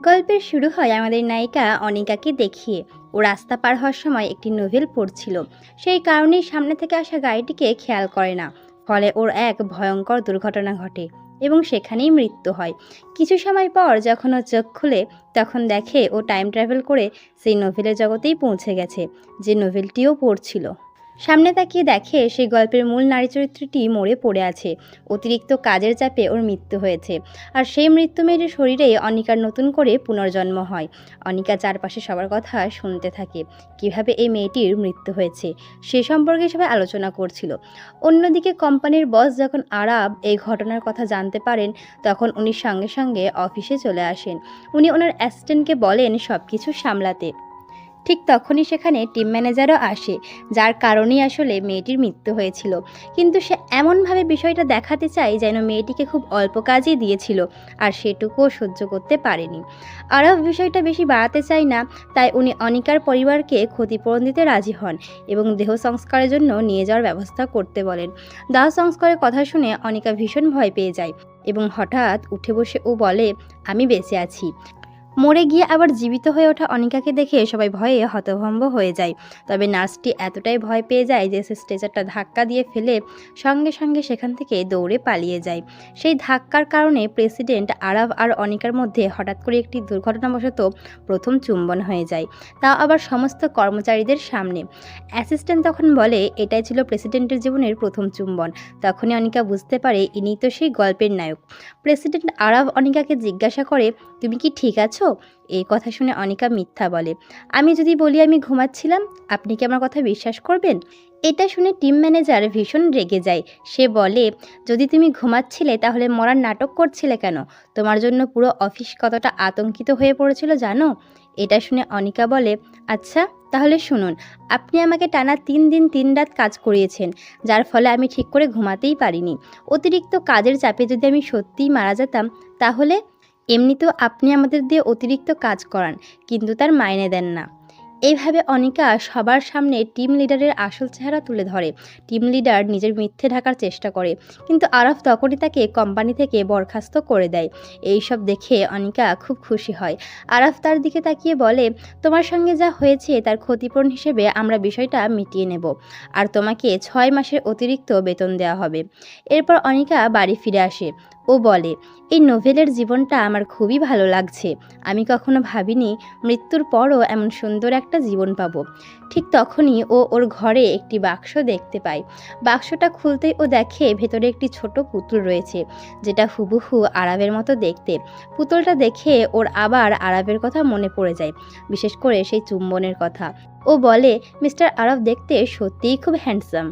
গল্পের শুরু হয় আমাদের নায়িকা অনিকাকে দেখিয়ে। ও রাস্তা পার হওয়ার সময় একটি নোভেল পড়ছিল। সেই কারণেই সামনে থেকে আসা গাড়িটিকে খেয়াল করে না। ফলে ওর এক ভয়ঙ্কর দুর্ঘটনা ঘটে এবং সেখানেই মৃত্যু হয়। কিছু সময় পর যখন ও চোখ খুলে, তখন দেখে ও টাইম ট্রাভেল করে সেই নোভেলের জগতেই পৌঁছে গেছে, যে নোভেলটিও পড়ছিল। সামনে তাকিয়ে দেখে সেই গল্পের মূল নারী চরিত্রটি মরে পড়ে আছে। অতিরিক্ত কাজের চাপে ওর মৃত্যু হয়েছে। আর সেই মৃত্যু মেয়েটির শরীরে অনিকার নতুন করে পুনর্জন্ম হয়। অনিকা চারপাশে সবার কথা শুনতে থাকে, কীভাবে এই মেয়েটির মৃত্যু হয়েছে সে সম্পর্কে সবাই আলোচনা করছিল। অন্যদিকে কোম্পানির বস যখন আরাব এই ঘটনার কথা জানতে পারেন, তখন উনি সঙ্গে সঙ্গে অফিসে চলে আসেন। উনি ওনার অ্যাসিস্ট্যান্টকে বলেন সব কিছু সামলাতে। ঠিক তখনই সেখানে টিম ম্যানেজারও আসে, যার কারণেই আসলে মেয়েটির মৃত্যু হয়েছিল। কিন্তু সে এমনভাবে বিষয়টা দেখাতে চায় যেন মেয়েটিকে খুব অল্প কাজই দিয়েছিল, আর সেটুকুও সহ্য করতে পারেনি। আরব বিষয়টা বেশি বাড়াতে চায় না, তাই উনি অনিকার পরিবারকে ক্ষতিপূরণ দিতে রাজি হন এবং দেহ সংস্কারের জন্য নিয়ে যাওয়ার ব্যবস্থা করতে বলেন। দাহ সংস্কারের কথা শুনে অনিকা ভীষণ ভয় পেয়ে যায় এবং হঠাৎ উঠে বসে ও বলে, আমি বেঁচে আছি। মরে গিয়ে আবার জীবিত হয়ে ওঠা অনিকাকে দেখে সবাই ভয়ে হতভম্ব হয়ে যায়। তবে নার্সটি এতটাই ভয় পেয়ে যায় যে সে স্ট্রেচারটা ধাক্কা দিয়ে ফেলে সঙ্গে সঙ্গে সেখান থেকে দৌড়ে পালিয়ে যায়। সেই ধাক্কার কারণে প্রেসিডেন্ট আরব আর অনিকার মধ্যে হঠাৎ করে একটি দুর্ঘটনাবশত প্রথম চুম্বন হয়ে যায়। তাও আবার সমস্ত কর্মচারীদের সামনে। অ্যাসিস্ট্যান্ট তখন বলে, এটাই ছিল প্রেসিডেন্টের জীবনের প্রথম চুম্বন। তখনই অনিকা বুঝতে পারে ইনি তো সেই গল্পের নায়ক। প্রেসিডেন্ট আরব অনিকাকে জিজ্ঞাসা করে, তুমি কি ঠিক আছো? এই কথা শুনে অনিকা মিথ্যা বলে। আমি যদি বলি আমি ঘুমাচ্ছিলাম, আপনি কি আমার কথা বিশ্বাস করবেন? এটা শুনে টিম ম্যানেজার ভীষণ রেগে যায়। সে বলে, যদি তুমি ঘুমাচ্ছিলে তাহলে মরার নাটক করছিলে কেন? তোমার জন্য পুরো অফিস কতটা আতঙ্কিত হয়ে পড়েছিল জানো? এটা শুনে অনিকা বলে আচ্ছা তাহলে শুনুন, আপনি আমাকে টানা তিন দিন তিন রাত কাজ করিয়েছেন, যার ফলে আমি ঠিক করে ঘুমাতেই পারিনি। অতিরিক্ত কাজের চাপে যদি আমি সত্যিই মারা যেতাম, তাহলে এমনিতেও আপনি আমাদের দিয়ে অতিরিক্ত কাজ করান, কিন্তু তার মাইনে দেন না। এইভাবে অনিকা সবার সামনে টিম লিডারের আসল চেহারা তুলে ধরে। টিম লিডার নিজের মিথ্যে ঢাকার চেষ্টা করে, কিন্তু আরফ তখনই তাকে কোম্পানি থেকে বরখাস্ত করে দেয়। এই সব দেখে অনিকা খুব খুশি হয়। আরফ তার দিকে তাকিয়ে বলে, তোমার সঙ্গে যা হয়েছে তার ক্ষতিপূরণ হিসেবে আমরা বিষয়টা মিটিয়ে নেব, আর তোমাকে ছয় মাসের অতিরিক্ত বেতন দেওয়া হবে। এরপর অনিকা বাড়ি ফিরে আসে। ও বলে, এই নোভেলের জীবনটা আমার খুবই ভালো লাগছে। আমি কখনো ভাবিনি মৃত্যুর পরও এমন সুন্দর একটা জীবন পাবো। ঠিক তখনই ও ওর ঘরে একটি বাক্স দেখতে পায়। বাক্সটা খুলতেই ও দেখে ভেতরে একটি ছোট পুতুল রয়েছে, যেটা হুবহু আরবের মতো দেখতে। পুতুলটা দেখে ওর আবার আরবের কথা মনে পড়ে যায়, বিশেষ করে সেই চুম্বনের কথা। ও বলে, মিস্টার আরব দেখতে সত্যিই খুব হ্যান্ডসাম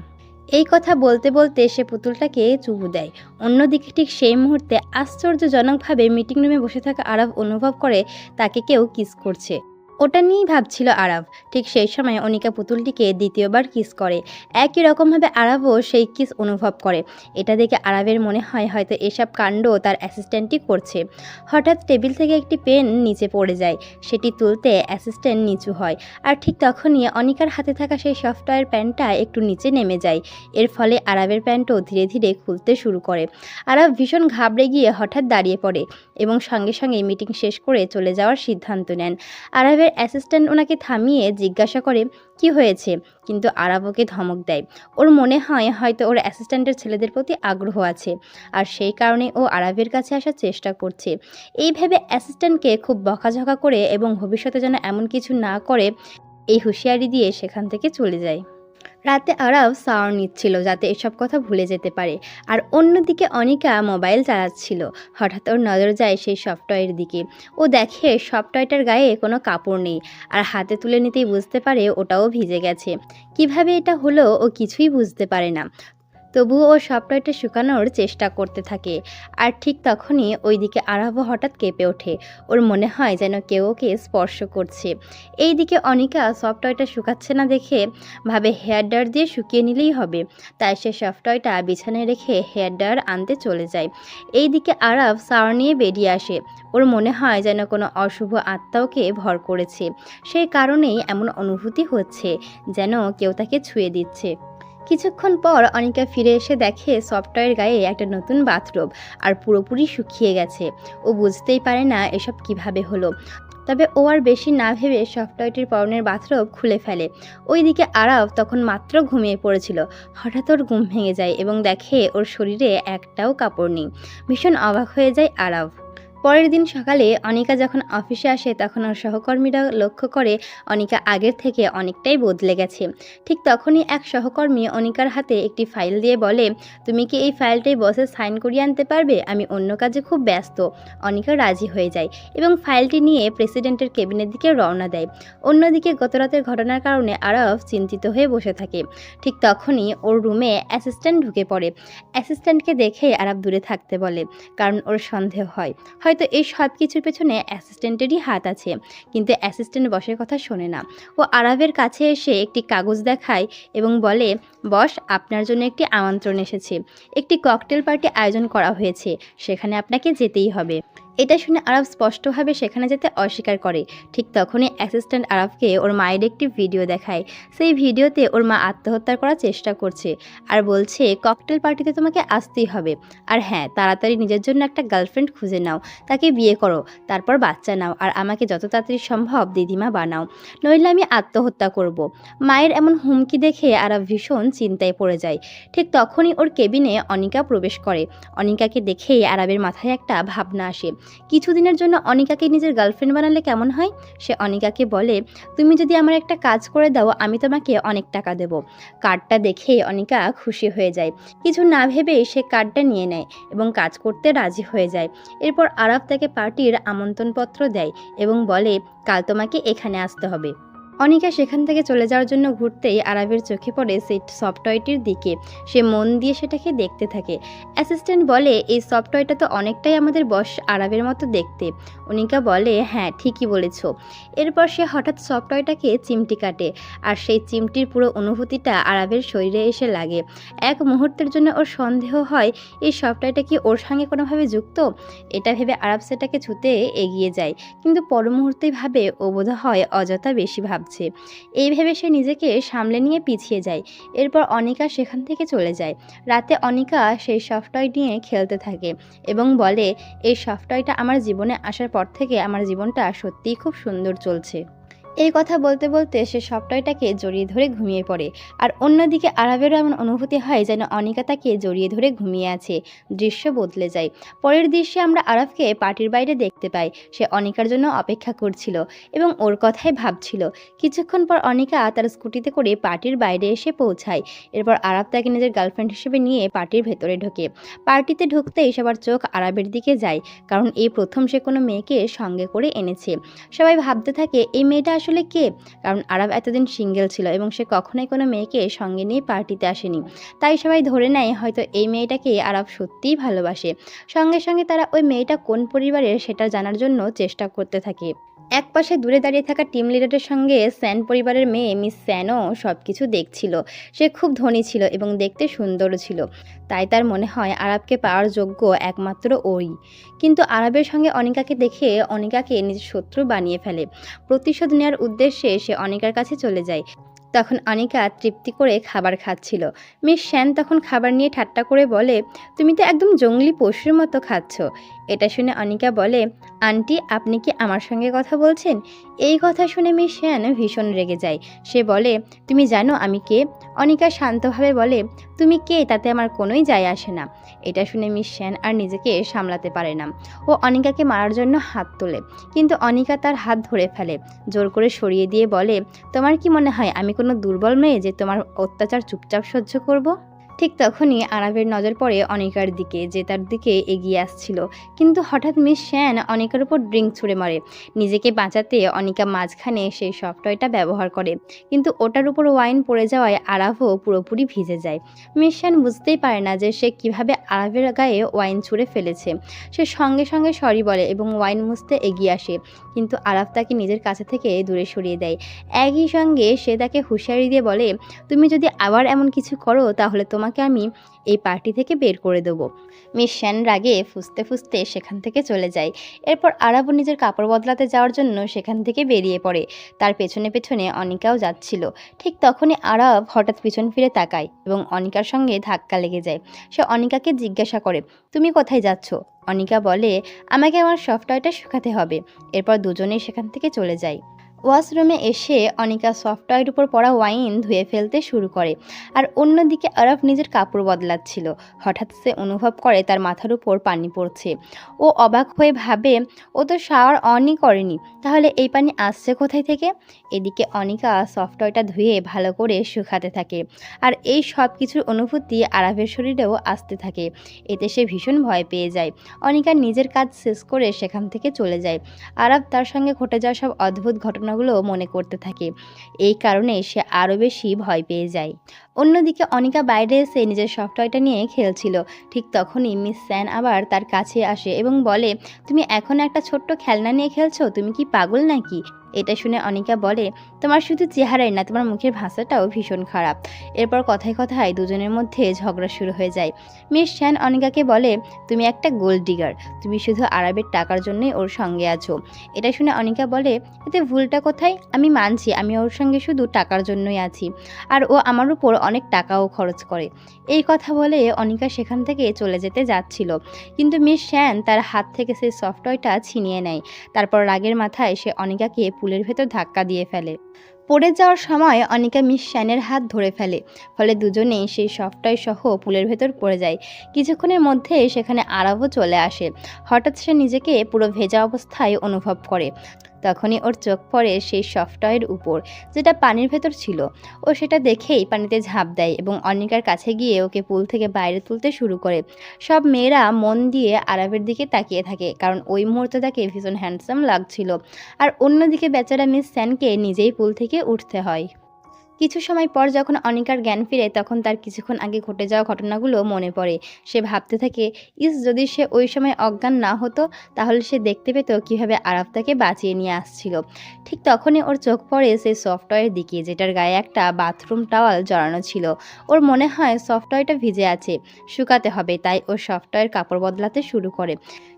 এই কথা বলতে বলতে সে পুতুলটাকে চুবু দেয়। অন্যদিকে ঠিক সেই মুহূর্তে আশ্চর্যজনকভাবে মিটিং রুমে বসে থাকা আরব অনুভব করে তাকে কেউ কিস করছে। ওটা নিয়েই ভাবছিল আরব ঠিক সেই সময় অনিকা পুতুলটিকে দ্বিতীয়বার কিস করে। একই রকমভাবে আরবও সেই কিস অনুভব করে। এটা দেখে আরবের মনে হয় হয়তো এসব কাণ্ড তার অ্যাসিস্ট্যান্টই করছে। হঠাৎ টেবিল থেকে একটি পেন নিচে পড়ে যায়। সেটি তুলতে অ্যাসিস্ট্যান্ট নিচু হয়। আর ঠিক তখনই অনিকার হাতে থাকা সেই সফটওয়্যার প্যান্টটা একটু নিচে নেমে যায়। এর ফলে আরবের প্যান্টও ধীরে ধীরে খুলতে শুরু করে। আরব ভীষণ ঘাবড়ে গিয়ে হঠাৎ দাঁড়িয়ে পড়ে। এবং সঙ্গে সঙ্গে মিটিং শেষ করে চলে যাওয়ার সিদ্ধান্ত নেন। আরবের অ্যাসিস্ট্যান্ট ওনাকে থামিয়ে জিজ্ঞাসা করে, কি হয়েছে? কিন্তু আরব ওকে ধমক দেয়। ওর মনে হয়, হয়তো ওর অ্যাসিস্ট্যান্টের ছেলেদের প্রতি আগ্রহ আছে আর সেই কারণে ও আরবের কাছে আসার চেষ্টা করছে। এইভাবে অ্যাসিস্ট্যান্টকে খুব বকাঝকা করে এবং ভবিষ্যতে যেন এমন কিছু না করে, এই হুঁশিয়ারি দিয়ে সেখান থেকে চলে যায়। রাতে আরাও সাওয়ার নিচ্ছিল যাতে এসব কথা ভুলে যেতে পারে। আর অন্যদিকে অনিকা মোবাইল চালাচ্ছিল। হঠাৎ ওর নজর যায় সেই সফটওয়্যার দিকে। ও দেখে সফটওয়্যারটার গায়ে কোনো কাপড় নেই। আর হাতে তুলে নিতেই বুঝতে পারে ওটাও ভিজে গেছে। কীভাবে এটা হলো ও কিছুই বুঝতে পারে না। তবুও ও সফটওয়্যারটা শুকানোর চেষ্টা করতে থাকে। আর ঠিক তখনই ওইদিকে আরব হঠাৎ কেঁপে ওঠে। ওর মনে হয় যেন কেউ ওকে স্পর্শ করছে। এইদিকে অনিকা সফটওয়্যারটা শুকাচ্ছে না দেখে ভাবে হেয়ার ড্রায়ার দিয়ে শুকিয়ে নিলেই হবে। তাই সে সফটওয়্যারটা বিছানায় রেখে হেয়ার ড্রায়ার আনতে চলে যায়। এইদিকে আরব সাওয়ার নিয়ে বেরিয়ে আসে। ওর মনে হয় যেন কোনো অশুভ আত্মাওকে ভর করেছে। সেই কারণেই এমন অনুভূতি হচ্ছে, যেন কেউ তাকে ছুঁয়ে দিচ্ছে। কিছুক্ষণ পর অনিকা ফিরে এসে দেখে সফটওয়্যার গায়ে একটা নতুন বাথরোব আর পুরোপুরি শুকিয়ে গেছে। ও বুঝতেই পারে না এসব কীভাবে হলো। তবে ও আর বেশি না ভেবে সফটওয়্যারটির পরনের বাথরোব খুলে ফেলে। ওইদিকে আরাব তখন মাত্র ঘুমিয়ে পড়েছিল। হঠাৎ ওর ঘুম ভেঙে যায় এবং দেখে ওর শরীরে একটাও কাপড় নেই। ভীষণ অবাক হয়ে যায় আরাব পরের দিন সকালে অনিকা যখন অফিসে আসে, তখন ওর সহকর্মীরা লক্ষ্য করে অনিকা আগের থেকে অনেকটাই বদলে গেছে। ঠিক তখনই এক সহকর্মী অনিকার হাতে একটি ফাইল দিয়ে বলে, তুমি কি এই ফাইলটাই বসে সাইন করিয়ে আনতে পারবে? আমি অন্য কাজে খুব ব্যস্ত। অনিকা রাজি হয়ে যায় এবং ফাইলটি নিয়ে প্রেসিডেন্টের কেবিনের দিকে রওনা দেয়। অন্যদিকে গতরাতের ঘটনার কারণে আরব চিন্তিত হয়ে বসে থাকে। ঠিক তখনই ওর রুমে অ্যাসিস্ট্যান্ট ঢুকে পড়ে। অ্যাসিস্ট্যান্টকে দেখে আরব দূরে থাকতে বলে, কারণ ওর সন্দেহ হয়। হয়তো এই সব কিছুর পেছনে অ্যাসিস্ট্যান্টেরই হাত আছে। কিন্তু অ্যাসিস্ট্যান্ট বসের কথা শোনে না। ও আরবের কাছে এসে একটি কাগজ দেখায় এবং বলে, বস, আপনার জন্য একটি আমন্ত্রণ এসেছে। একটি ককটেল পার্টি আয়োজন করা হয়েছে। সেখানে আপনাকে যেতেই হবে। এটা শুনে আরব স্পষ্টভাবে সেখানে যেতে অস্বীকার করে। ঠিক তখনই অ্যাসিস্ট্যান্ট আরবকে ওর মায়ের একটি ভিডিও দেখায়। সেই ভিডিওতে ওর মা আত্মহত্যা করার চেষ্টা করছে আর বলছে, ককটেল পার্টিতে তোমাকে আসতেই হবে। আর হ্যাঁ তাড়াতাড়ি নিজের জন্য একটা গার্লফ্রেন্ড খুঁজে নাও। তাকে বিয়ে করো। তারপর বাচ্চা নাও। আর আমাকে যত তাড়াতাড়ি সম্ভব দিদিমা বানাও। নইলে আমি আত্মহত্যা করব। মায়ের এমন হুমকি দেখে আরব ভীষণ চিন্তায় পড়ে যায়। ঠিক তখনই ওর কেবিনে অনিকা প্রবেশ করে। অনিকাকে দেখেই আরবের মাথায় একটা ভাবনা আসে। কিছুদিনের জন্য অনিকাকে নিজের গার্লফ্রেন্ড বানালে কেমন হয়? সে অনিকাকে বলে, তুমি যদি আমার একটা কাজ করে দাও, আমি তোমাকে অনেক টাকা দেব। কার্ডটা দেখে অনিকা খুশি হয়ে যায়। কিছু না ভেবে সে কার্ডটা নিয়ে নেয় এবং কাজ করতে রাজি হয়ে যায়। এরপর আরব তাকে পার্টির আমন্ত্রণপত্র দেয় এবং বলে, কাল তোমাকে এখানে আসতে হবে। অনিকা সেখান থেকে চলে যাওয়ার জন্য ঘুরতেই আরবের চোখে পড়ে সেই সফটওয়্যারটির দিকে। সে মন দিয়ে সেটাকে দেখতে থাকে। অ্যাসিস্ট্যান্ট বলে, এই সফটওয়্যারটা তো অনেকটাই আমাদের বস আরবের মতো দেখতে। অনিকা বলে হ্যাঁ ঠিকই বলেছ। এরপর সে হঠাৎ সফটওয়্যারটাকে চিমটি কাটে আর সেই চিমটির পুরো অনুভূতিটা আরবের শরীরে এসে লাগে। এক মুহূর্তের জন্য ওর সন্দেহ হয়, এই সফটওয়্যারটা কি ওর সঙ্গে কোনোভাবে যুক্ত? এটা ভেবে আরব সেটাকে ছুতে এগিয়ে যায়। কিন্তু পর মুহূর্তেই ভাবে, ও বোধ হয় অযথা বেশি ভাবছে। এই ভেবে সে নিজেকে সামলে নিয়ে পিছিয়ে যায়। এরপর অনিকা সেখান থেকে চলে যায়। রাতে অনিকা সেই সফটওয়্যার নিয়ে খেলতে থাকে এবং বলে, এই সফটওয়্যারটা আমার জীবনে আসার পর থেকে আমার জীবনটা সত্যিই খুব সুন্দর চলছে। এই কথা বলতে বলতে সে সফটওয়্যারটাকে জড়িয়ে ধরে ঘুমিয়ে পড়ে। আর অন্যদিকে আরবেরও এমন অনুভূতি হয় যেন অনিকা তাকে জড়িয়ে ধরে ঘুমিয়ে আছে। দৃশ্য বদলে যায়। পরের দৃশ্যে আমরা আরবকে পার্টির বাইরে দেখতে পাই। সে অনিকার জন্য অপেক্ষা করছিল এবং ওর কথাই ভাবছিল। কিছুক্ষণ পর অনিকা তার স্কুটিতে করে পার্টির বাইরে এসে পৌঁছায়। এরপর আরব তাকে নিজের গার্লফ্রেন্ড হিসেবে নিয়ে পার্টির ভেতরে ঢোকে। পার্টিতে ঢুকতেই সবার চোখ আরবের দিকে যায়। কারণ এই প্রথম সে কোনো মেয়েকে সঙ্গে করে এনেছে। সবাই ভাবতে থাকে, এই মেয়েটা আসলে কে? কারণ আরব এতদিন সিঙ্গেল ছিল এবং সে কখনোই কোনো মেয়েকে সঙ্গে নিয়ে পার্টিতে আসেনি। তাই সবাই ধরে নেয় হয়তো এই মেয়েটাকে আরব সত্যিই ভালোবাসে। সঙ্গে সঙ্গে তারা ওই মেয়েটা কোন পরিবারের সেটা জানার জন্য চেষ্টা করতে থাকে। এক পাশে দূরে দাঁড়িয়ে থাকা টিম লিডারের সঙ্গে স্যান পরিবারের মেয়ে মিস স্যানও সব কিছু দেখছিল। সে খুব ধনী ছিল এবং দেখতে সুন্দরও ছিল। তাই তার মনে হয় আরবকে পাওয়ার যোগ্য একমাত্র ওই কিন্তু আরবের সঙ্গে অনিকাকে দেখে অনিকাকে নিজের শত্রু বানিয়ে ফেলে। প্রতিশোধ নেওয়ার উদ্দেশ্যে সে অনিকার কাছে চলে যায়। তখন অনিকা তৃপ্তি করে খাবার খাচ্ছিল। মিস শ্যান তখন খাবার নিয়ে ঠাট্টা করে বলে, তুমি তো একদম জঙ্গলি পশুর মতো খাচ্ছ। এটা শুনে অনিকা বলে, আন্টি, আপনি কি আমার সঙ্গে কথা বলছেন? এই কথা শুনে মিস শ্যান ভীষণ রেগে যায়। সে বলে, তুমি জানো আমি কে? অনিকা শান্তভাবে বলে, তুমি কে? তাতে আমার কোনোই যায় আসে না। এটা শুনে মিস শ্যান আর নিজেকে সামলাতে পারে না। ও অনিকাকে মারার জন্য হাত তোলে, কিন্তু অনিকা তার হাত ধরে ফেলে, জোর করে সরিয়ে দিয়ে বলে, তোমার কি মনে হয় আমি কোনো দুর্বল মেয়ে যে তোমার অত্যাচার চুপচাপ সহ্য করব? ঠিক তখনই আরবের নজর পড়ে অনিকার দিকে, যে তার দিকে এগিয়ে আসছিল। কিন্তু হঠাৎ মিস শ্যান অনিকার উপর ড্রিঙ্ক ছুঁড়ে মারে। নিজেকে বাঁচাতে অনিকা মাঝখানে সেই সফটওয়্যারটা ব্যবহার করে। কিন্তু ওটার উপর ওয়াইন পড়ে যাওয়ায় আরাভও পুরোপুরি ভিজে যায়। মিস শ্যান বুঝতেই পারে না যে সে কীভাবে আরাভের গায়ে ওয়াইন ছুঁড়ে ফেলেছে। সে সঙ্গে সঙ্গে সরি বলে এবং ওয়াইন মুছতে এগিয়ে আসে। কিন্তু আরাফ তাকে নিজের কাছে থেকে দূরে সরিয়ে দেয়। একই সঙ্গে সে তাকে হুঁশিয়ারি দিয়ে বলে, তুমি যদি আবার এমন কিছু করো, তাহলে তোমার তোমাকে আমি এই পার্টি থেকে বের করে দেবো। মিস শ্যান রাগে ফুসতে ফুসতে সেখান থেকে চলে যায়। এরপর আরাবও নিজের কাপড় বদলাতে যাওয়ার জন্য সেখান থেকে বেরিয়ে পড়ে। তার পেছনে পেছনে অনিকাও যাচ্ছিল। ঠিক তখনই আরব হঠাৎ পিছন ফিরে তাকায় এবং অনিকার সঙ্গে ধাক্কা লেগে যায়। সে অনিকাকে জিজ্ঞাসা করে, তুমি কোথায় যাচ্ছ? অনিকা বলে, আমাকে আমার সফটওয়্যারটা শুকাতে হবে। এরপর দুজনেই সেখান থেকে চলে যায়। ওয়াশরুমে এসে অনিকা সফটওয়্যার উপর পড়া ওয়াইন ধুয়ে ফেলতে শুরু করে আর অন্যদিকে আরব নিজের কাপড় বদলাচ্ছিল। হঠাৎ সে অনুভব করে তার মাথার উপর পানি পড়ছে। ও অবাক হয়ে ভাবে, ও তো শাওয়ার অনই করেনি, তাহলে এই পানি আসছে কোথায় থেকে? এদিকে অনিকা সফটওয়্যারটা ধুয়ে ভালো করে শুকাতে থাকে আর এই সব কিছুর অনুভূতি আরবের শরীরেও আসতে থাকে। এতে সে ভীষণ ভয় পেয়ে যায়। অনিকা নিজের কাজ শেষ করে সেখান থেকে চলে যায়। আরব তার সঙ্গে ঘটে যাওয়া সব অদ্ভুত ঘটনাগুলো মনে করতে থাকে। এই কারণে সে আরও বেশি ভয় পেয়ে যায়। অন্যদিকে অনিকা বাইরে এসে নিজের সফটওয়্যারটা নিয়ে খেলছিল। ঠিক তখনই মিস স্যান আবার তার কাছে আসে এবং বলে, তুমি এখন একটা ছোট্ট খেলনা নিয়ে খেলছো? তুমি কি পাগল নাকি? এটা শুনে অনিকা বলে, তোমার শুধু চেহারাই না, তোমার মুখের ভাষাটাও ভীষণ খারাপ। এরপর কথায় কথায় দুজনের মধ্যে ঝগড়া শুরু হয়ে যায়। মিস শ্যান অনিকাকে বলে, তুমি একটা গোল্ড ডিগার, তুমি শুধু আরবের টাকার জন্যই ওর সঙ্গে আছো। এটা শুনে অনিকা বলে, এতে ভুলটা কোথায়? আমি মানছি, আমি ওর সঙ্গে শুধু টাকার জন্যই আছি, আর ও আমার উপর অনেক টাকাও খরচ করে। এই কথা বলে অনিকা সেখান থেকে চলে যেতে যাচ্ছিল। কিন্তু মিস শ্যান তার হাত থেকে সেই সফটওয়্যারটা ছিনিয়ে নেয়। তারপর রাগের মাথায় সে অনিকাকে পুলের ভেতর ধাক্কা দিয়ে ফেলে। পড়ে যাওয়ার সময় অনিকা মিস শ্যানের হাত ধরে ফেলে, ফলে দুজনেই সেই সফটয় সহ পুলের ভেতর পড়ে যায়। কিছুক্ষণের মধ্যে সেখানে আরবও চলে আসে। হঠাৎ সে নিজেকে পুরো ভেজা অবস্থায় অনুভব করে। তখনই ওর চোখ পড়ে সেই সফটওয়্যার উপর, যেটা পানির ভেতর ছিল। ও সেটা দেখেই পানিতে ঝাঁপ দেয় এবং অনিকার কাছে গিয়ে ওকে পুল থেকে বাইরে তুলতে শুরু করে। সব মেয়েরা মন দিয়ে আরবের দিকে তাকিয়ে থাকে, কারণ ওই মুহূর্তে তাকে ভীষণ হ্যান্ডসাম লাগছিল। আর অন্যদিকে বেচারা মিস স্যানকে নিজেই পুল থেকে উঠতে হয়। কিছু সময় পর যখন অনিকার জ্ঞান ফিরে, তখন তার কিছুক্ষণ আগে ঘটে যাওয়া ঘটনাগুলো মনে পড়ে। সে ভাবতে থাকে, ইস, যদি সে ওই সময় অজ্ঞান না হতো, তাহলে সে দেখতে পেত কীভাবে আরব তাকে বাঁচিয়ে নিয়ে আসছিল। ঠিক তখনই ওর চোখ পড়ে সেই সফটওয়্যারের দিকে, যেটার গায়ে একটা বাথরুম টাওয়াল জড়ানো ছিল। ওর মনে হয় সফটওয়্যারটা ভিজে আছে, শুকাতে হবে, তাই ও সফটওয়্যার কাপড় বদলাতে শুরু করে।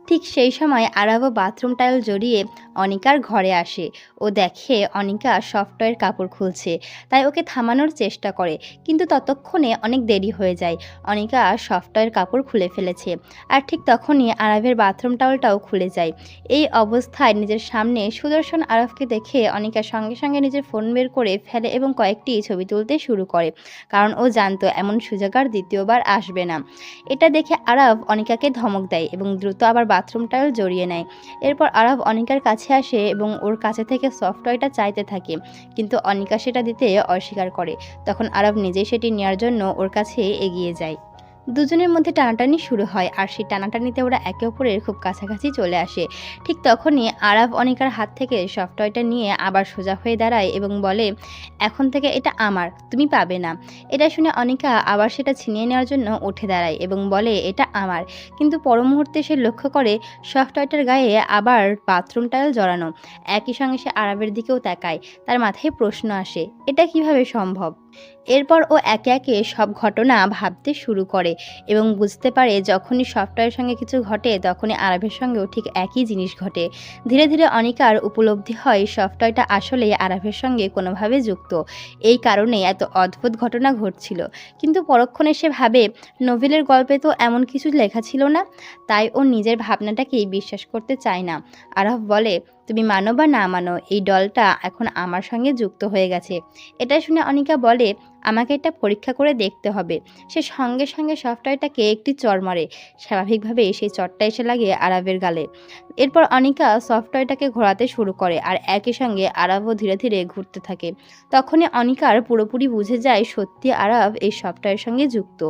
ঠিক সেই সময় আরবও বাথরুম টাইল জড়িয়ে অনিকার ঘরে আসে। ও দেখে অনিকা সফটওয়্যার কাপড় খুলছে, তাই ওকে থামানোর চেষ্টা করে, কিন্তু ততক্ষণে অনেক দেরি হয়ে যায়। অনিকা সফটওয়্যার কাপড় খুলে ফেলেছে আর ঠিক তখনই আরবের বাথরুম টাওয়ালটাও খুলে যায়। এই অবস্থায় নিজের সামনে সুদর্শন আরবকে দেখে অনিকা সঙ্গে সঙ্গে নিজের ফোন বের করে ফেলে এবং কয়েকটি ছবি তুলতে শুরু করে, কারণ ও জানতো এমন সুযোগ আর দ্বিতীয়বার আসবে না। এটা দেখে আরব অনিকাকে ধমক দেয় এবং দ্রুত আবার বাথরুম টাইল জড়িয়ে নেয়। এরপর আরব অনিকার কাছে আসে এবং ওর কাছে থেকে সফটওয়্যারটা চাইতে থাকে, কিন্তু অনিকা সেটা দিতে অস্বীকার করে। তখন আরব নিজেই সেটি নেওয়ার জন্য ওর কাছে এগিয়ে যায়। দুজনের মধ্যে টানাটানি শুরু হয় আর সেই টানাটানিতে ওরা একে অপরের খুব কাছাকাছি চলে আসে। ঠিক তখনই আরব অনিকার হাত থেকে সফটওয়্যারটা নিয়ে আবার সোজা হয়ে দাঁড়ায় এবং বলে, এখন থেকে এটা আমার, তুমি পাবে না। এটা শুনে অনিকা আবার সেটা ছিনিয়ে নেওয়ার জন্য উঠে দাঁড়ায় এবং বলে, এটা আমার। কিন্তু পর মুহূর্তে সে লক্ষ্য করে সফটওয়্যারটার গায়ে আবার বাথরুম টাইল জড়ানো। একই সঙ্গে সে আরবের দিকেও তাকায়, তার মাথায় প্রশ্ন আসে, এটা কীভাবে সম্ভব? এরপর ও একে একে সব ঘটনা ভাবতে শুরু করে এবং বুঝতে পারে যখনই সফটওয়্যারের সঙ্গে কিছু ঘটে তখনই আরবের সঙ্গেও ঠিক একই জিনিস ঘটে। ধীরে ধীরে অনিকার উপলব্ধি হয় সফটওয়্যারটা আসলে আরবের সঙ্গে কোনোভাবে যুক্ত। এই কারণে এত অদ্ভুত ঘটনা ঘটছিল। কিন্তু পরক্ষণে সে ভাবে, নোভেলের গল্পে তো এমন কিছু লেখা ছিল না? তাই ও নিজের ভাবনাটাকেই বিশ্বাস করতে চায় না। আরব বলে তুমি মানো বা না মানো, এই দলটা এখন আমার সঙ্গে যুক্ত হয়ে গেছে। এটা শুনে অনিকা বলে, আমাকে এটা পরীক্ষা করে দেখতে হবে। সে সঙ্গে সঙ্গে সফটওয়্যারটাকে একটি চর মারে। স্বাভাবিকভাবে সেই চরটা এসে লাগে আরবের গালে। এরপর অনিকা সফটওয়্যারটাকে ঘোরাতে শুরু করে আর একই সঙ্গে আরবও ধীরে ধীরে ঘুরতে থাকে। তখনই অনিকার পুরোপুরি বুঝে যায় সত্যি আরব এই সফটওয়্যারের সঙ্গে যুক্ত।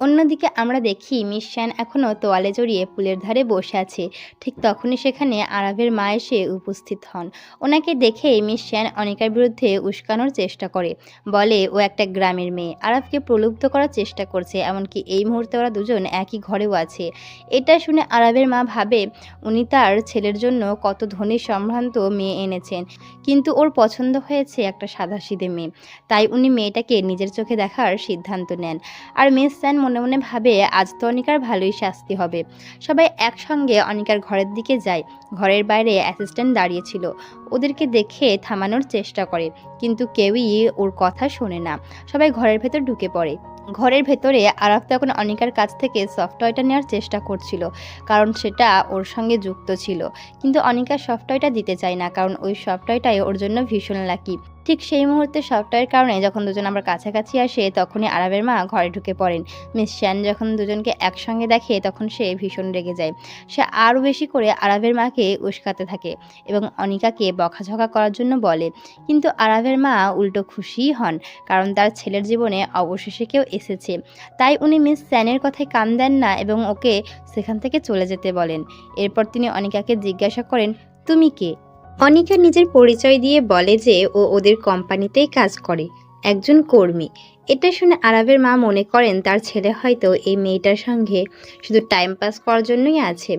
অন্যদিকে আমরা দেখি মিস শ্যান এখনও তোয়ালে জড়িয়ে পুলের ধারে বসে আছে। ঠিক তখনই সেখানে আরবের মা এসে উপস্থিত হন। ওনাকে দেখেই মিস শ্যান অনিকার বিরুদ্ধে উস্কানোর চেষ্টা করে। বলে, ও একটা গ্রামের মেয়ে। আরবকে প্রলুব্ধ করার চেষ্টা করছে, এমনকি এই মুহূর্তে ওরা দুজন একই ঘরেও আছে। এটা শুনে আরবের মা ভাবে, উনি তার ছেলের জন্য কত ধনী সম্ভ্রান্ত মেয়ে এনেছেন। কিন্তু ওর পছন্দ হয়েছে একটা সাদাসিধে মেয়ে। তাই উনি মেয়েটাকে নিজের চোখে দেখার সিদ্ধান্ত নেন। আর মিস স্যান মনে মনে ভাবে, আজ তো অনিকার ভালোই শাস্তি হবে। সবাই একসঙ্গে অনিকার ঘরের দিকে যায়। ঘরের বাইরে অ্যাসিস্ট্যান্ট দাঁড়িয়েছিল ওদেরকে দেখে থামানোর চেষ্টা করে, কিন্তু কেউই ওর কথা শোনে না। সবাই ঘরের ভেতর ঢুকে পড়ে। ঘরের ভেতরে আরাফ তখন অনিকার কাছ থেকে সফটওয়্যারটা নেওয়ার চেষ্টা করছিল, কারণ সেটা ওর সঙ্গে যুক্ত ছিল। কিন্তু অনিকা সফটওয়্যারটা দিতে চায় না, কারণ ওই সফটওয়্যারটাই ওর জন্য ভীষণ লাকি ঠিক সেই মুহূর্তে সফটওয়্যার কারণে যখন দুজন আমার কাছাকাছি আসে, তখনই আরবের মা ঘরে ঢুকে পড়েন। মিস শ্যান যখন দুজনকে একসঙ্গে দেখে, তখন সে ভীষণ রেগে যায়। সে আরও বেশি করে আরবের মাকে উস্কাতে থাকে এবং অনিকাকে বকাঝকা করার জন্য বলে। কিন্তু আরবের মা উল্টো খুশিই হন, কারণ তার ছেলের জীবনে অবশেষে কেউ এসেছে। তাই উনি মিস স্যানের কথায় কান দেন না এবং ওকে সেখান থেকে চলে যেতে বলেন। এরপর তিনি অনিকাকে জিজ্ঞাসা করেন, তুমি কে? অনিকা নিজের পরিচয় দিয়ে বলে যে ও ওদের কোম্পানিতেই কাজ করে একজন কর্মী। এটা শুনে আরবের মা মনে করেন, তার ছেলে হয়তো এই মেয়েটার সঙ্গে শুধু টাইম পাস করার জন্যই আছে।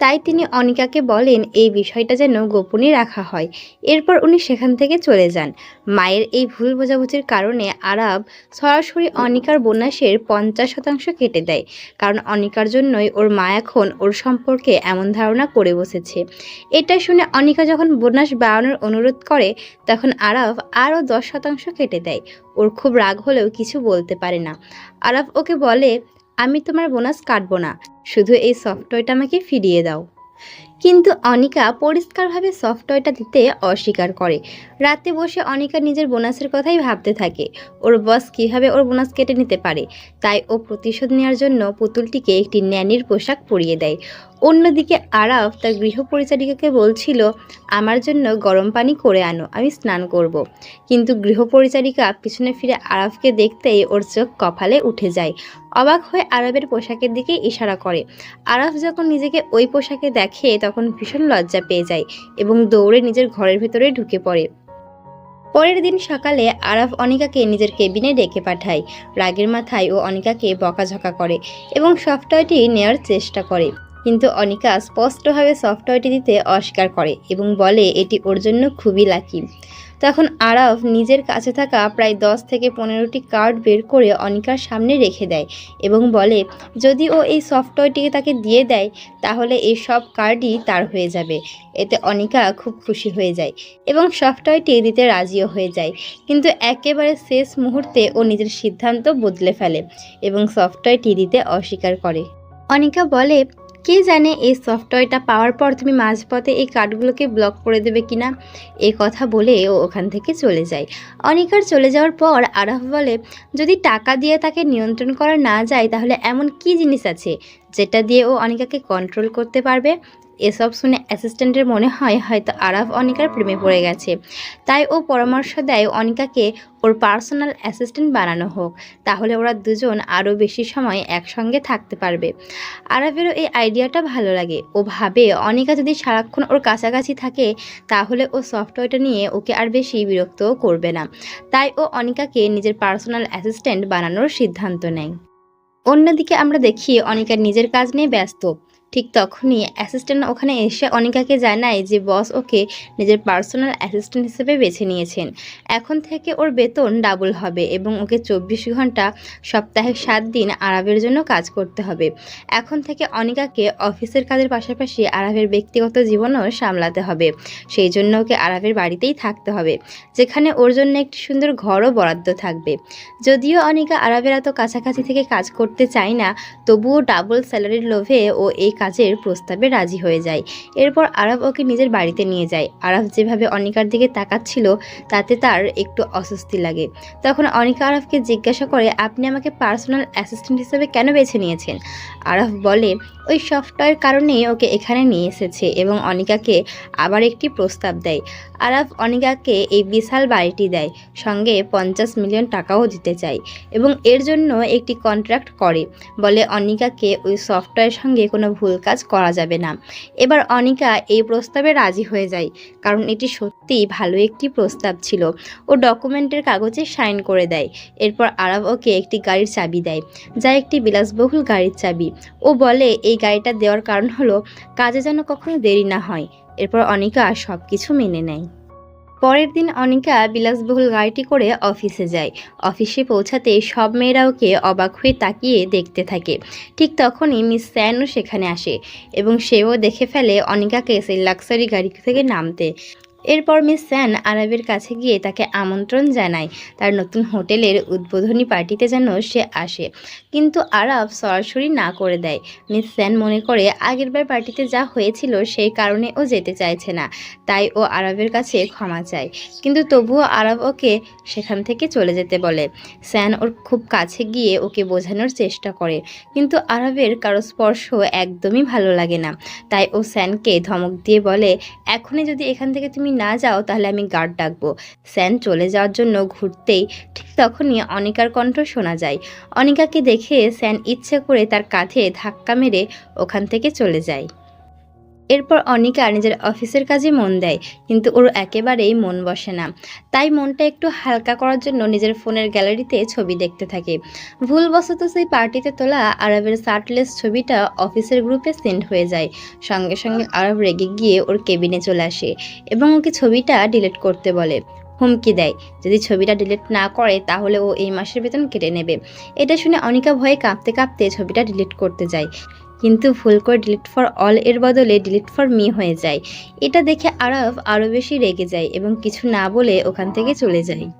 তাই তিনি অনিকাকে বলেন, এই বিষয়টা যেন গোপনে রাখা হয়। এরপর উনি সেখান থেকে চলে যান। মায়ের এই ভুল বোঝাবুঝির কারণে আরব সরাসরি অনিকার বোনাসের পঞ্চাশ শতাংশ কেটে দেয়। কারণ অনিকার জন্যই ওর মা এখন ওর সম্পর্কে এমন ধারণা করে বসেছে। এটা শুনে অনিকা যখন বোনাস বাড়ানোর অনুরোধ করে, তখন আরব আরও দশ শতাংশ কেটে দেয়। ওর খুব রাগ হলেও কিছু বলতে পারে না। আরাফ ওকে বলে, আমি তোমার বোনাস কাটবো না। শুধু এই সফটওয়্যারটা আমাকে ফিরিয়ে দাও। কিন্তু অনিকা পরিষ্কারভাবে সফটওয়্যারটা দিতে অস্বীকার করে। রাতে বসে অনিকা নিজের বোনাসের কথাই ভাবতে থাকে, ওর বস কীভাবে ওর বোনাস কেটে নিতে পারে? তাই ও প্রতিশোধ নেওয়ার জন্য পুতুলটিকে একটি ন্যানির পোশাক পরিয়ে দেয়। অন্যদিকে আরাফ তার গৃহ পরিচারিকাকে বলছিল, আমার জন্য গরম পানি করে আনো, আমি স্নান করব। কিন্তু গৃহ পরিচারিকা পিছনে ফিরে আরাফকে দেখতেই ওর চোখ কপালে উঠে যায়। অবাক হয়ে আরবের পোশাকের দিকে ইশারা করে। আরাফ যখন নিজেকে ওই পোশাকে দেখে তখন ভীষণ লজ্জা পেয়ে যায় এবং দৌড়ে নিজের ঘরের ভেতরে ঢুকে পড়ে। পরের দিন সকালে আরাফ অনিকাকে নিজের কেবিনে ডেকে পাঠায়। রাগের মাথায় ও অনিকাকে বকাঝকা করে এবং সফটওয়্যারটি নেওয়ার চেষ্টা করে। কিন্তু অনিকা স্পষ্টভাবে সফটওয়্যারটি দিতে অস্বীকার করে এবং বলে, এটি ওর জন্য খুবই লাকি। তখন আরাফ নিজের কাছে থাকা প্রায় দশ থেকে পনেরোটি কার্ড বের করে অনিকার সামনে রেখে দেয় এবং বলে, যদি ও এই সফটওয়্যারটিকে তাকে দিয়ে দেয়, তাহলে এই সব কার্ডই তার হয়ে যাবে। এতে অনিকা খুব খুশি হয়ে যায় এবং সফটওয়্যারটি দিতে রাজিও হয়ে যায়। কিন্তু একেবারে শেষ মুহূর্তে ও নিজের সিদ্ধান্ত বদলে ফেলে এবং সফটওয়্যারটি দিতে অস্বীকার করে। অনিকা বলে কে জানে এই সফটওয়্যারটা পাওয়ার পর তুমি মাঝপথে এই কার্ডগুলোকে ব্লক করে দেবে কিনা? এ কথা বলে ও ওখান থেকে চলে যায়। অনিকার চলে যাওয়ার পর আরাফ বলে, যদি টাকা দিয়ে তাকে নিয়ন্ত্রণ করা না যায় তাহলে এমন কি জিনিস আছে যেটা দিয়ে ও অনিকাকে কন্ট্রোল করতে পারবে? এসব শুনে অ্যাসিস্ট্যান্টের মনে হয় হয়তো আরাফ অনিকার প্রেমে পড়ে গেছে। তাই ও পরামর্শ দেয় অনিকাকে ওর পার্সোনাল অ্যাসিস্ট্যান্ট বানানো হোক, তাহলে ওরা দুজন আরও বেশি সময় একসঙ্গে থাকতে পারবে। আরাফেরও এই আইডিয়াটা ভালো লাগে। ও ভাবে অনিকা যদি সারাক্ষণ ওর কাছাকাছি থাকে, তাহলে ও সফটওয়্যারটা নিয়ে ওকে আর বেশি বিরক্তও করবে না। তাই ও অনিকাকে নিজের পার্সোনাল অ্যাসিস্ট্যান্ট বানানোর সিদ্ধান্ত নেয়। অন্যদিকে আমরা দেখি অনিকা নিজের কাজ নিয়ে ব্যস্ত। ঠিক তখনই অ্যাসিস্ট্যান্ট ওখানে এসে অনিকাকে জানায় যে বস ওকে নিজের পার্সোনাল অ্যাসিস্ট্যান্ট হিসেবে বেছে নিয়েছেন। এখন থেকে ওর বেতন ডাবল হবে এবং ওকে চব্বিশ ঘণ্টা সপ্তাহে সাত দিন আরবের জন্য কাজ করতে হবে। এখন থেকে অনিকাকে অফিসের কাজের পাশাপাশি আরবের ব্যক্তিগত জীবনও সামলাতে হবে। সেই জন্য ওকে আরবের বাড়িতেই থাকতে হবে, যেখানে ওর জন্য একটি সুন্দর ঘরও বরাদ্দ থাকবে। যদিও অনিকা আরবের এত কাছাকাছি থেকে কাজ করতে চায় না, তবুও ডাবল স্যালারির লোভে ও এই কাজের প্রস্তাবে রাজি হয়ে যায়। এরপর আরব ওকে নিজের বাড়িতে নিয়ে যায়। আরব যেভাবে অনিকার দিকে তাকাচ্ছিল, তাতে তার একটু অস্বস্তি লাগে। তখন অনিকা আরফকে জিজ্ঞাসা করে, আপনি আমাকে পার্সোনাল অ্যাসিস্ট্যান্ট হিসেবে কেন বেছে নিয়েছেন? আরফ বলে, ওই সফটওয়্যার কারণেই ওকে এখানে নিয়ে এসেছে এবং অনিকাকে আবার একটি প্রস্তাব দেয়। আরফ অনিকাকে এই বিশাল বাড়িটি দেয়, সঙ্গে পঞ্চাশ মিলিয়ন টাকাও দিতে চায় এবং এর জন্য একটি কন্ট্রাক্ট করে, বলে অনিকাকে ওই সফটওয়্যার সঙ্গে কোনো ভুল কাজ করা যাবে না। এবার অনিকা এই প্রস্তাবে রাজি হয়ে যায়, কারণ এটি সত্যিই ভালো একটি প্রস্তাব ছিল। ও ডকুমেন্টের কাগজে সাইন করে দেয়, এরপর আরব ওকে একটি গাড়ির চাবি দেয়, যা একটি বিলাসবহুল গাড়ির চাবি। ও বলে, এই গাড়িটা দেওয়ার কারণ হলো, কাজে যেন কখনো দেরি না হয়। এরপর অনিকা সব কিছু মেনে নেয়। পরের দিন অনিকা বিলাসবহুল গাড়িটি করে অফিসে যায়। অফিসে পৌঁছাতে সব মেয়েরা ওকে অবাক হয়ে তাকিয়ে দেখতে থাকে। ঠিক তখনই মিস স্যানও সেখানে আসে এবং সেও দেখে ফেলে অনিকাকে সেই লাক্সারি গাড়ি থেকে নামতে। এরপর মিস স্যান আরবের কাছে গিয়ে তাকে আমন্ত্রণ জানায়। তার নতুন হোটেলের উদ্বোধনী পার্টিতে যেন সে আসে। কিন্তু আরব সরাসরি না করে দেয়। মিস স্যান মনে করে আগেরবার পার্টিতে যা হয়েছিল সেই কারণে ও যেতে চাইছে না। তাই ও আরবের কাছে ক্ষমা চায়। কিন্তু তবুও আরব ওকে সেখান থেকে চলে যেতে বলে। স্যান ওর খুব কাছে গিয়ে ওকে বোঝানোর চেষ্টা করে। কিন্তু আরবের কারও স্পর্শ একদমই ভালো লাগে না। তাই ও স্যানকে ধমক দিয়ে বলে, এখনই যদি এখান থেকে তুমি না যাও তাহলে আমি গার্ড ডাকবো। স্যান চলে যাওয়ার জন্য ঘুরতেই ঠিক তখনই অনিকার কণ্ঠ শোনা যায়। অনিকাকে দেখে স্যান ইচ্ছে করে তার কাঁধে ধাক্কা মেরে ওখান থেকে চলে যায়। এরপর অনিকা নিজের অফিসের কাজে মন দেয়, কিন্তু ওর একেবারেই মন বসে না। তাই মনটা একটু হালকা করার জন্য নিজের ফোনের গ্যালারিতে ছবি দেখতে থাকে। ভুলবশত সেই পার্টিতে তোলা আরবের শার্টলেস ছবিটা অফিসের গ্রুপে সেন্ড হয়ে যায়। সঙ্গে সঙ্গে আরব রেগে গিয়ে ওর কেবিনে চলে আসে এবং ওকে ছবিটা ডিলিট করতে বলে। হুমকি দেয়, যদি ছবিটা ডিলিট না করে তাহলে ও এই মাসের বেতন কেটে নেবে। এটা শুনে অনিকা ভয়ে কাঁপতে কাঁপতে ছবিটা ডিলিট করতে যায়। কিন্তু ভুল করে ডিলিট ফর অল এর বদলে ডিলিট ফর মি হয়ে যায়। এটা দেখে আরব আরও বেশি রেগে যায় এবং কিছু না বলে ওখান থেকে চলে যায়।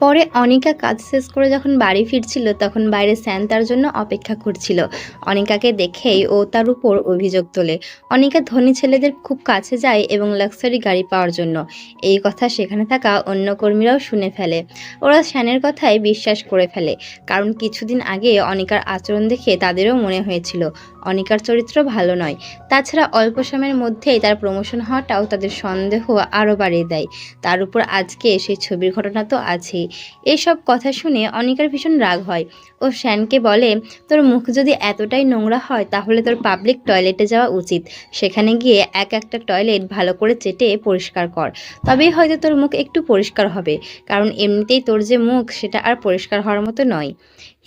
পরে অনিকা কাজ শেষ করে যখন বাড়ি ফিরছিল, তখন বাইরে স্যান তার জন্য অপেক্ষা করছিল। অনিকাকে দেখেই ও তার উপর অভিযোগ তোলে। অনিকা ধনী ছেলেদের খুব কাছে যায় এবং লাক্সারি গাড়ি পাওয়ার জন্য। এই কথা সেখানে থাকা অন্য কর্মীরাও শুনে ফেলে। ওরা স্যানের কথায় বিশ্বাস করে ফেলে। কারণ কিছুদিন আগে অনিকার আচরণ দেখে তাদেরও মনে হয়েছিল। অনিকার চরিত্র ভালো নয়। তাছাড়া অল্প সময়ের মধ্যেই তার প্রমোশন হওয়াটাও তাদের সন্দেহ আরও বাড়িয়ে দেয়। তার উপর আজকে সেই ছবির ঘটনা তো আছেই। এসব কথা শুনে অনিকার ভীষণ রাগ হয়। ও শ্যানকে বলে, তোর মুখ যদি এতটাই নোংরা হয়, তাহলে তোর পাবলিক টয়লেটে যাওয়া উচিত। সেখানে গিয়ে এক একটা টয়লেট ভালো করে চেটে পরিষ্কার কর। তবেই হয়তো তোর মুখ একটু পরিষ্কার হবে, কারণ এমনিতেই তোর যে মুখ, সেটা আর পরিষ্কার হওয়ার মতো নয়।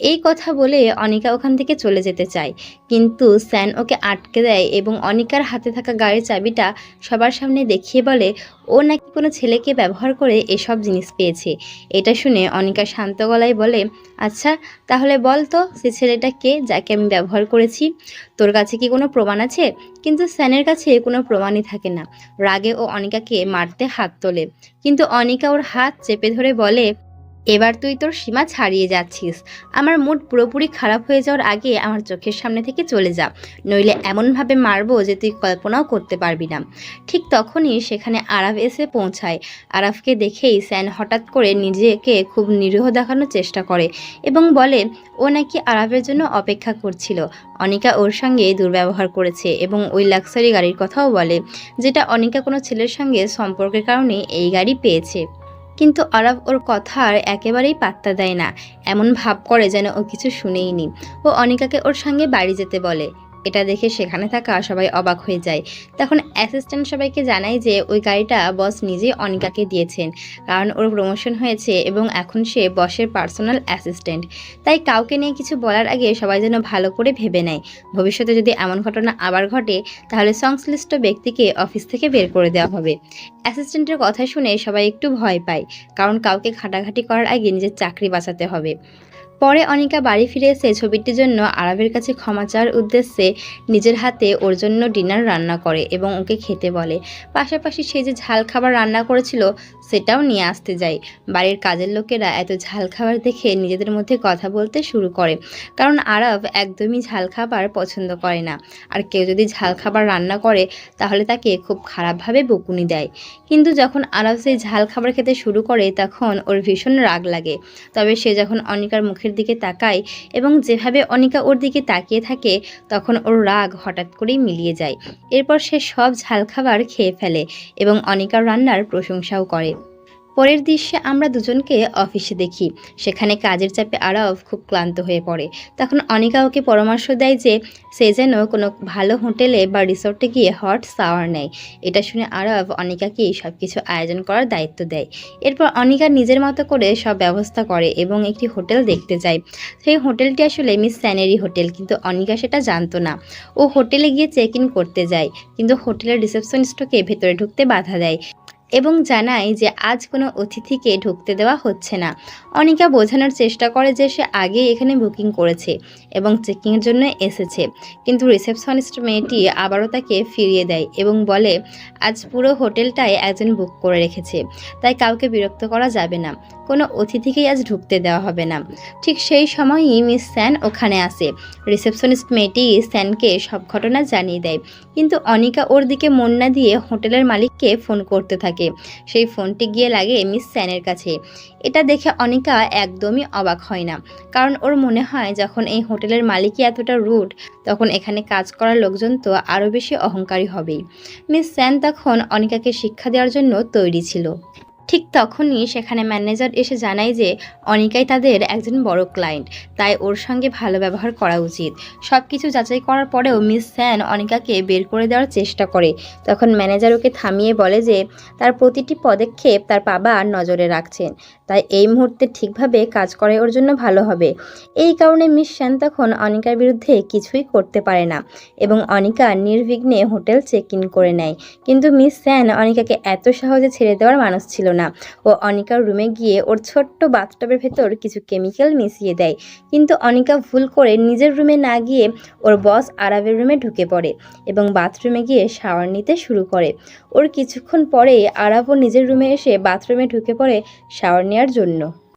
এই কথা বলে অনিকা ওখান থেকে চলে যেতে চায়। কিন্তু স্যান ওকে আটকে দেয় এবং অনিকার হাতে থাকা গাড়ির চাবিটা সবার সামনে দেখিয়ে বলে, ও নাকি কোনো ছেলেকে ব্যবহার করে এসব জিনিস পেয়েছে? এটা শুনে অনিকা শান্ত গলায় বলে আচ্ছা তাহলে বল তো, সে ছেলেটা কে যাকে আমি ব্যবহার করেছি? তোর কাছে কি কোনো প্রমাণ আছে? কিন্তু স্যানের কাছে কোনো প্রমাণই থাকে না। রাগে ও অনিকাকে মারতে হাত তোলে। কিন্তু অনিকা ওর হাত চেপে ধরে বলে এবার তুই তোর সীমা ছাড়িয়ে যাচ্ছিস। আমার মুড পুরোপুরি খারাপ হয়ে যাওয়ার আগে আমার চোখের সামনে থেকে চলে যা, নইলে এমনভাবে মারবো যে তুই কল্পনাও করতে পারবি না। ঠিক তখনই সেখানে আরাফ এসে পৌঁছায়। আরাফকে দেখেই স্যান হঠাৎ করে নিজেকে খুব নিরীহ দেখানোর চেষ্টা করে এবং বলে, ও নাকি আরাফের জন্য অপেক্ষা করছিল। অনিকা ওর সঙ্গে দুর্ব্যবহার করেছে এবং ওই লাক্সারি গাড়ির কথাও বলে, যেটা অনিকা কোনো ছেলের সঙ্গে সম্পর্কের কারণে এই গাড়ি পেয়েছে। কিন্তু আরব ওর কথার একেবারেই পাত্তা দেয় না। এমন ভাব করে যেন ও কিছু শুনেইনি। ও অনিকাকে ওর সঙ্গে বাড়ি যেতে বলে। এটা দেখে সেখানে থাকা সবাই অবাক হয়ে যায়। তখন অ্যাসিস্ট্যান্ট সবাইকে জানায় যে ওই গাড়িটা বস নিজেই অনিকাকে দিয়েছেন, কারণ ওর প্রমোশন হয়েছে এবং এখন সে বসের পার্সোনাল অ্যাসিস্ট্যান্ট তাই কাউকে নিয়ে কিছু বলার আগে সবাই যেন ভালো করে ভেবে নেয়। ভবিষ্যতে যদি এমন ঘটনা আবার ঘটে, তাহলে সংশ্লিষ্ট ব্যক্তিকে অফিস থেকে বের করে দেওয়া হবে। অ্যাসিস্ট্যান্টের কথা শুনে সবাই একটু ভয় পায়, কারণ কাউকে ঘাটাঘাটি করার আগে নিজের চাকরি বাঁচাতে হবে। পরে অনিকা বাড়ি ফিরে এসে ছবিটির জন্য আরবের কাছে ক্ষমা চাওয়ার উদ্দেশ্যে নিজের হাতে ওর জন্য ডিনার রান্না করে এবং ওকে খেতে বলে। পাশাপাশি সে যে ঝাল খাবার রান্না করেছিল, সেটাও নিয়ে আসতে যায়। বাড়ির কাজের লোকেরা এত ঝাল খাবার দেখে নিজেদের মধ্যে কথা বলতে শুরু করে। কারণ আরব একদমই ঝাল খাবার পছন্দ করে না। আর কেউ যদি ঝাল খাবার রান্না করে, তাহলে তাকে খুব খারাপভাবে বকুনি দেয়। কিন্তু যখন আরব সেই ঝাল খাবার খেতে শুরু করে, তখন ওর ভীষণ রাগ লাগে। তবে সে যখন অনিকার মুখের দিকে তাকায় এবং যেভাবে অনিকা ওর দিকে তাকিয়ে থাকে, তখন ওর রাগ হঠাৎ করেই মিলিয়ে যায়। এরপর সে সব ঝাল খাবার খেয়ে ফেলে এবং অনিকার রান্নার প্রশংসাও করে। পরের দৃশ্যে আমরা দুজনকে অফিসে দেখি। সেখানে কাজের চাপে আরব খুব ক্লান্ত হয়ে পড়ে। তখন অনিকা ওকে পরামর্শ দেয় যে, সে যেন কোনো ভালো হোটেলে বা রিসোর্টে গিয়ে হট শাওয়ার নেয়। এটা শুনে আরব অনিকাকে সব কিছু আয়োজন করার দায়িত্ব দেয়। এরপর অনিকা নিজের মতো করে সব ব্যবস্থা করে এবং একটি হোটেল দেখতে যায়। সেই হোটেলটি আসলে মিস স্যানেরি হোটেল, কিন্তু অনিকা সেটা জানতো না। ও হোটেলে গিয়ে চেক ইন করতে যায়, কিন্তু হোটেলের রিসেপশনিস্টকে ভেতরে ঢুকতে বাধা দেয়। এবং জানায় যে আজ কোনো অতিথিকে ঢুকতে দেওয়া হচ্ছে না। অনিকা বোঝানোর চেষ্টা করে যে সে আগেই এখানে বুকিং করেছে। এবং চেকিংয়ের জন্য এসেছে। কিন্তু রিসেপশনিস্ট মেয়েটি আবারও তাকে ফিরিয়ে দেয় এবং বলে, আজ পুরো হোটেলটাই একজন বুক করে রেখেছে, তাই কাউকে বিরক্ত করা যাবে না। কোনো অতিথিকেই আজ ঢুকতে দেওয়া হবে না। ঠিক সেই সময়ই মিস স্যান ওখানে আসে। রিসেপশনিস্ট মেয়েটি স্যানকে সব ঘটনা জানিয়ে দেয়। কিন্তু অনিকা ওর দিকে মন না দিয়ে হোটেলের মালিককে ফোন করতে থাকে। সেই ফোনটি গিয়ে লাগে মিস স্যানের কাছে। এটা দেখে অনিকা একদমই অবাক হয় না। কারণ ওর মনে হয় যখন এই হোটেলের মালিকই এতটা রুট তখন এখানে কাজ করার লোকজন তো আরও বেশি অহংকারী হবেই। মিস স্যান তখন অনিকাকে শিক্ষা দেওয়ার জন্য তৈরি ছিল। ঠিক তখনই সেখানে ম্যানেজার এসে জানায় যে অনিকাই তাদের একজন বড় ক্লায়েন্ট তাই ওর সঙ্গে ভালো ব্যবহার করা উচিত। সব কিছু যাচাই করার পরেও মিস স্যান অনিকাকে বের করে দেওয়ার চেষ্টা করে। তখন ম্যানেজার ওকে থামিয়ে বলে যে তার প্রতিটি পদক্ষেপ তার বাবা নজরে রাখছেন, তাই এই মুহূর্তে ঠিকভাবে কাজ করে ওর জন্য ভালো হবে। এই কারণে মিস স্যান তখন অনিকার বিরুদ্ধে কিছুই করতে পারে না এবং অনিকা নির্বিঘ্নে হোটেল চেক ইন করে নেয়। কিন্তু মিস স্যান অনিকাকে এত সহজে ছেড়ে দেওয়ার মানুষ ছিল না। ও অনিকার রুমে গিয়ে ওর ছোট্ট বাথটবের ভেতর কিছু কেমিক্যাল মিশিয়ে দেয়। কিন্তু অনিকা ভুল করে নিজের রুমে না গিয়ে ওর বস আরাবের রুমে ঢুকে পড়ে এবং বাথরুমে গিয়ে শাওয়ার নিতে শুরু করে। ওর কিছুক্ষণ পরে আরাবও নিজের রুমে এসে বাথরুমে ঢুকে পড়ে শাওয়ার নেওয়ার জন্য।